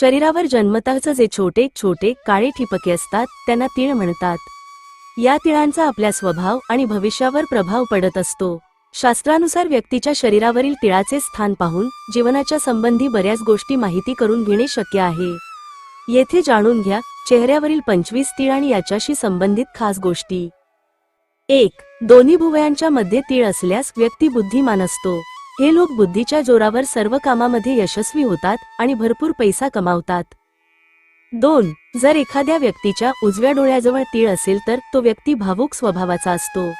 शरीरावर जन्मतःच जे छोटे छोटे काळे ठिपके असतात त्यांना तीळ म्हणतात. या तिळांचा आपल्या स्वभाव आणि भविष्यावर प्रभाव पडत असतो. शास्त्रानुसार व्यक्तीच्या शरीरावरील तिळाचे स्थान पाहून जीवनाच्या संबंधी बऱ्याच गोष्टी माहिती करून घेणे शक्य आहे. येथे जाणून घ्या चेहऱ्यावरील पंचवीस तीळ आणि याच्याशी संबंधित खास गोष्टी. एक दोन्ही भुवयांच्या मध्ये तीळ असल्यास व्यक्ती बुद्धिमान असतो. हे लोक बुद्धीच्या जोरावर सर्व कामामध्ये यशस्वी होतात आणि भरपूर पैसा कमावतात. दोन जर एखाद्या व्यक्तीच्या उजव्या डोळ्याजवळ तीळ असेल तर तो व्यक्ती भावुक स्वभावाचा असतो.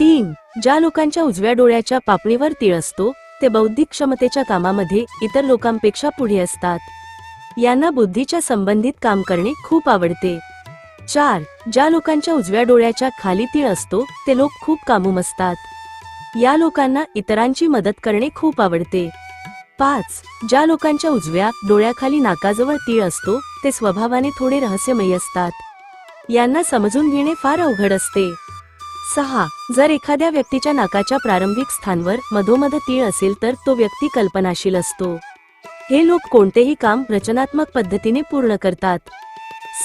तीन ज्या लोकांच्या उजव्या डोळ्याच्या पापणीवर तीळ असतो ते बौद्धिक क्षमतेच्या कामामध्ये इतर लोकांपेक्षा पुढे असतात. यांना बुद्धीच्या संबंधित काम करणे खूप आवडते. चार ज्या लोकांच्या उजव्या डोळ्याच्या खाली तीळ असतो ते लोक खूप कामूम असतात. या लोकांना इतरांची मदत करणे खूप आवडते. पाच ज्या लोकांच्या उजव्या डोळ्याखाली नाकाजवळ तीळ असतो ते स्वभावाने थोडे रहस्यमयी असतात. यांना समजून घेणे फार अवघड असते. सहा जर एखाद्या व्यक्तीच्या नाकाच्या प्रारंभिक स्थानवर मधोमध तीळ असेल तर तो व्यक्ती कल्पनाशील असतो. हे लोक कोणतेही काम रचनात्मक पद्धतीने पूर्ण करतात.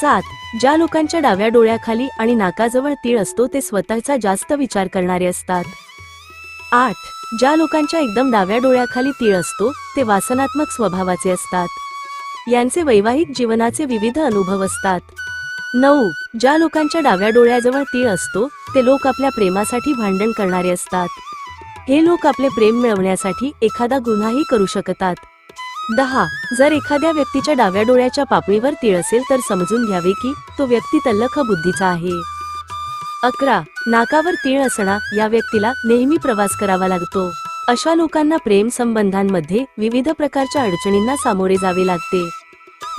सात ज्या लोकांच्या डाव्या डोळ्याखाली आणि नाकाजवळ तीळ असतो ते स्वतःचा जास्त विचार करणारे असतात. आठ. ज्या लोकांच्या एकदम डाव्या डोळ्याखाली तीळ असतो ते वासनात्मक स्वभावाचे असतात. यांचे वैवाहिक जीवनाचे विविध अनुभव असतात. नऊ. ज्या लोकांच्या डाव्या डोळ्याजवळ तीळ असतो ते लोक आपल्या प्रेमासाठी भांडण करणारे असतात. हे लोक आपले प्रेम मिळवण्यासाठी एखादा गुन्हाही करू शकतात. दहा. जर एखाद्या व्यक्तीच्या डाव्या डोळ्याच्या पापणीवर तीळ असेल तर समजून घ्यावे की तो व्यक्ती तल्लख बुद्धीचा आहे. अकरा. नाकावर तीळ असणा या व्यक्तीला नेहमी प्रवास करावा लागतो. अशा लोकांना प्रेम संबंधांमध्ये विविध प्रकारच्या अडचणींना सामोरे जावे लागते.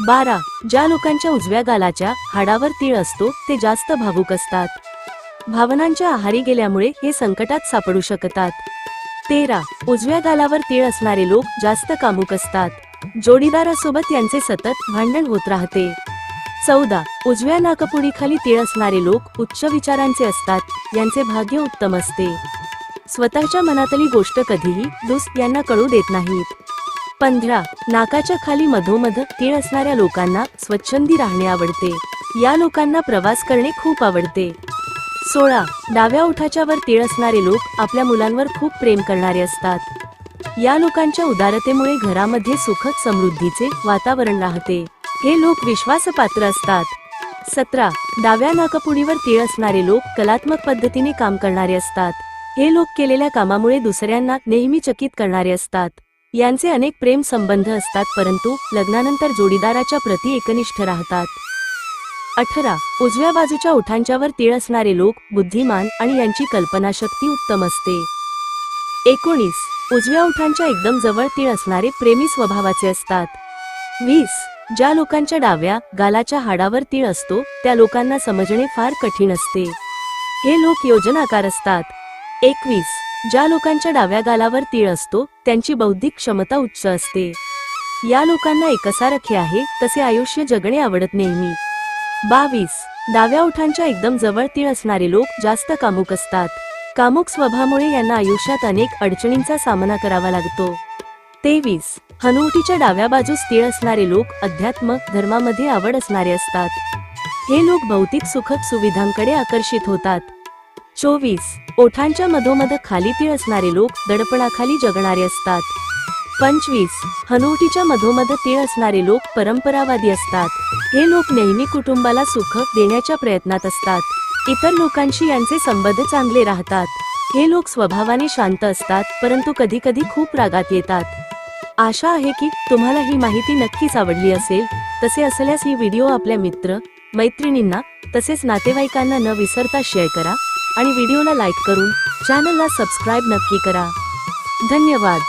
बारा. ज्या लोकांच्या उजव्या गालाच्या हाडावर तीळ असतो ते जास्त भावुक असतात. भावनांच्या आहारी गेल्यामुळे हे संकटात सापडू शकतात. तेरा. उजव्या गालावर तीळ असणारे लोक जास्त कामुक असतात. जोडीदारासोबत यांचे सतत भांडण होत राहते. चौदा उजव्या नाकपुडीखाली तीळ असणारे लोक उच्च विचारांचे असतात यांचे भाग्य उत्तम असते. स्वतःच्या मनातली गोष्ट कधीही दुस यांना कळू देत नाहीत पंधरा नाकाच्या खाली मधोमध तीळ असणाऱ्या लोकांना स्वच्छंदी राहणे आवडते. या लोकांना प्रवास करणे खूप आवडते. सोळा डाव्या ओठाच्या वर तीळ असणारे लोक आपल्या मुलांवर खूप प्रेम करणारे असतात. या लोकांच्या उदारतेमुळे घरामध्ये सुखद समृद्धीचे वातावरण राहते. हे लोक विश्वासपात्र असतात. सतरा डाव्या नाकपुडीवर तीळ असणारे लोक कलात्मक पद्धतीने काम करणारे असतात. हे लोक केलेल्या कामामुळे दुसऱ्यांना नेहमी चकित करणारे असतात. यांचे अनेक प्रेम संबंध असतात परंतु लग्नानंतर जोडीदाराच्या प्रती एकनिष्ठ राहतात. अठरा उजव्या बाजूच्या उठांच्यावर तीळ असणारे लोक बुद्धिमान आणि यांची कल्पनाशक्ती उत्तम असते. एकोणीस उजव्या उठांच्या एकदम जवळ तीळ असणारे प्रेमी स्वभावाचे असतात. वीस ज्या लोकांच्या डाव्या गालाच्या हाडावर तीळ असतो त्या लोकांना समजणे फार कठीण असते. हे लोक योजनाकार असतात. एकवीस. ज्या लोकांच्या डाव्या गालावर तीळ असतो त्यांची बौद्धिक क्षमता उच्च असते. या लोकांना एकसारखे आहे तसे आयुष्य जगणे आवडत नेहमी. बावीस. डाव्या ओठांच्या एकदम जवळ तीळ असणारे लोक जास्त कामुक असतात. कामुक स्वभावामुळे यांना आयुष्यात अनेक अडचणींचा सामना करावा लागतो. तेवीस. हनुवटीच्या डाव्या बाजूस तीळ असणारे लोक अध्यात्म धर्मामध्ये आवड असणारे असतात. हे लोक भौतिक सुखद सुविधांकडे आकर्षित होतात. चोवीस. ओठांच्या मधोमध खाली तीळ असणारे लोक दडपणाखाली जगणारे असतात. पंचवीस. हनुवटीच्या मधोमध तीळ असणारे लोक परंपरावादी असतात. हे लोक नेहमी कुटुंबाला सुख देण्याच्या प्रयत्नात असतात. इतर लोकांशी यांचे संबंध चांगले राहतात. हे लोक स्वभावाने शांत असतात परंतु कधी कधी खूप रागात येतात. आशा आहे की तुम्हाला ही माहिती नक्कीच आवडली असेल. तसे असल्यास ही व्हिडिओ आपल्या मित्र मैत्रिणींना तसेच नातेवाईकांना न विसरता शेअर करा आणि व्हिडिओला लाईक करून चॅनलला सबस्क्राईब नक्की करा. धन्यवाद.